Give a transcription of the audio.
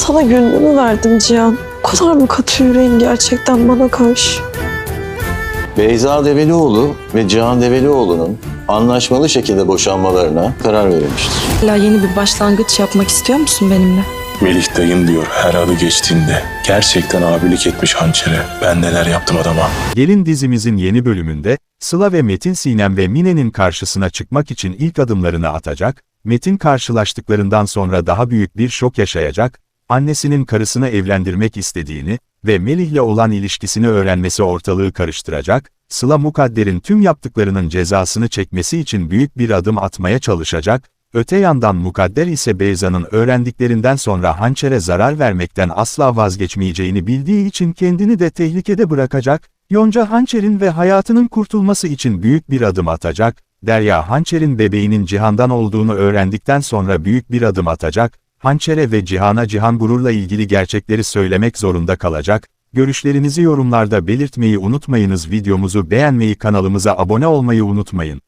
sana gönlümü verdim Cihan. O kadar mı katı yüreğin gerçekten bana karşı? Beyza Develioğlu ve Cihan Develioğlu'nun anlaşmalı şekilde boşanmalarına karar verilmiştir. Hala yeni bir başlangıç yapmak istiyor musun benimle? Melih dayın diyor her adı geçtiğinde. Gerçekten abilik etmiş hançere. Ben neler yaptım adama. Gelin dizimizin yeni bölümünde, Sıla ve Metin Sinem ve Mine'nin karşısına çıkmak için ilk adımlarını atacak, Metin karşılaştıklarından sonra daha büyük bir şok yaşayacak, annesinin karısını evlendirmek istediğini ve Melih'le olan ilişkisini öğrenmesi ortalığı karıştıracak, Sıla Mukadder'in tüm yaptıklarının cezasını çekmesi için büyük bir adım atmaya çalışacak, öte yandan Mukadder ise Beyza'nın öğrendiklerinden sonra hançere zarar vermekten asla vazgeçmeyeceğini bildiği için kendini de tehlikede bırakacak, Yonca Hançer'in ve hayatının kurtulması için büyük bir adım atacak, Derya Hançer'in bebeğinin Cihan'dan olduğunu öğrendikten sonra büyük bir adım atacak, Hançer'e ve Cihan'a Cihan gururla ilgili gerçekleri söylemek zorunda kalacak, görüşlerinizi yorumlarda belirtmeyi unutmayınız videomuzu beğenmeyi kanalımıza abone olmayı unutmayın.